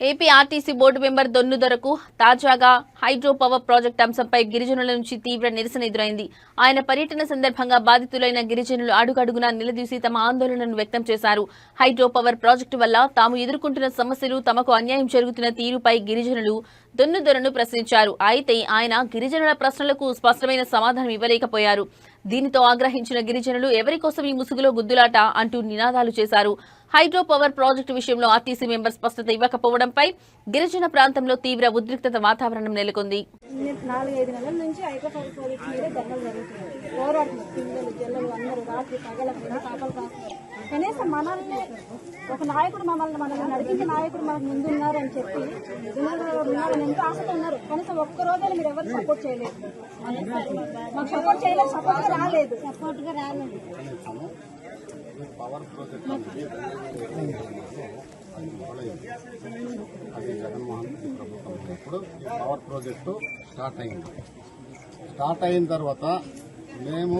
AP RTC board member దొన్ను దొరకు తాజాగా హైడ్రో పవర్ ప్రాజెక్ట్ అంశంపై గిరిజనుల నుంచి తీవ్ర నిరసన ఎదురైంది. ఆయన పర్యటన సందర్భంగా బాధితులైన గిరిజనులు అడుగడుగునా నిలదీసి తమ ఆందోళనను వ్యక్తం చేశారు. హైడ్రో పవర్ ప్రాజెక్టు వల్ల తాము ఎదుర్కొంటున్న సమస్యలు తమకు అన్యాయం జరుగుతున్న తీరుపై గిరిజనులు దొన్ను దొరను ప్రశ్నించారు. అయితే ఆయన గిరిజనుల ప్రశ్నలకు స్పష్టమైన సమాధానం ఇవ్వలేకపోయారు. దీనితో ఆగ్రహించిన గిరిజనులు ఎవరికోసం ఈ ముసుగులో గుద్దులాట అంటూ నినాదాలు చేశారు. హైడ్రో పవర్ ప్రాజెక్టు విషయంలో ఆర్టీసీ మెంబర్ స్పష్టత ఇవ్వకపోవడంపై గిరిజన ప్రాంతంలో తీవ్ర ఉద్రిక్తత వాతావరణం నెలకొంది. కనీసం మనల్ని ఒక నాయకుడు మమ్మల్ని మనల్ని నడిపించే నాయకుడు మనకు ముందు ఉన్నారు అని చెప్పి ఉన్నారు ఉన్నారని ఎంతో ఆశతో ఉన్నారు. కనీసం ఒక్క రోజైనా మీరు ఎవరు సపోర్ట్ చేయలేదు. మాకు సపోర్ట్ చేయలేదు సపోర్ట్ రాలేదు. సపోర్ట్గా రాలేదు. పవర్ ప్రాజెక్ట్ అది జగన్మోహన్ రెడ్డి ప్రభుత్వం ఉన్నప్పుడు పవర్ ప్రాజెక్టు స్టార్ట్ అయింది. స్టార్ట్ అయిన తర్వాత మేము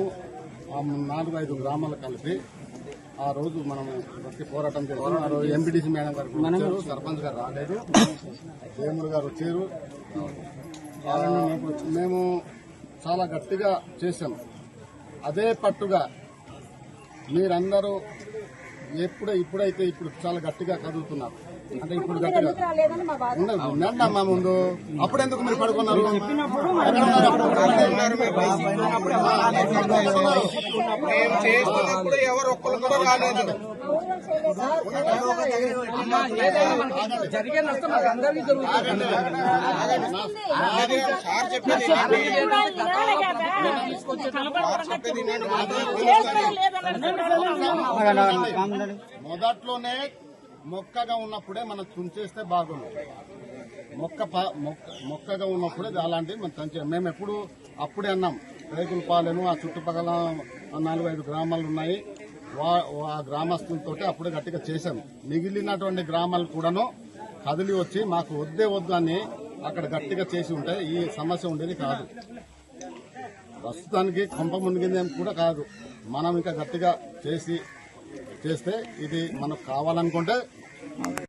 ఆ నాలుగు ఐదు గ్రామాలు కలిపి ఆ రోజు మనం వచ్చి పోరాటం చేసాం ఆ రోజు ఎంపీటీసీ మేడం గారు వచ్చారు. సర్పంచ్ గారు రాలేదు. దేముడు గారు వచ్చారు. మేము చాలా గట్టిగా చేశాం. అదే పట్టుగా మీరందరూ ఎప్పుడే ఇప్పుడైతే ఇప్పుడు చాలా గట్టిగా కదులుతున్నారు. అంటే ఇప్పుడు ముందు. అప్పుడు? ఎందుకు మీరు పడుకున్నారు ఎవరు ఒక్కరు కూడా రాలేదు. జరిగే నష్టం అందరికీ జరుగుతుంది సార్ చెప్పేది మొదట్లోనే మొక్కగా ఉన్నప్పుడే మనం తుంచేస్తే బాగుంది మొక్క ప- మొక్క మొక్కగా ఉన్నప్పుడే అలాంటివి మనం తుంచే మేము ఎప్పుడు అప్పుడే అన్నాం రేకుల పాలెను ఆ చుట్టుపక్కల నాలుగు ఐదు గ్రామాలు ఉన్నాయి. వా- ఆ గ్రామస్తులతో అప్పుడే గట్టిగా చేశాం. మిగిలినటువంటి గ్రామాలు కూడాను కదిలి వచ్చి మాకు వద్దే వద్దు అని అక్కడ గట్టిగా చేసి ఉంటే ఈ సమస్య ఉండేది కాదు. ప్రస్తుతానికి కొంప మునిగిందేం కూడా కాదు. మనం ఇంకా గట్టిగా చేసి చేస్తే ఇది మనకు కావాలనుకుంటే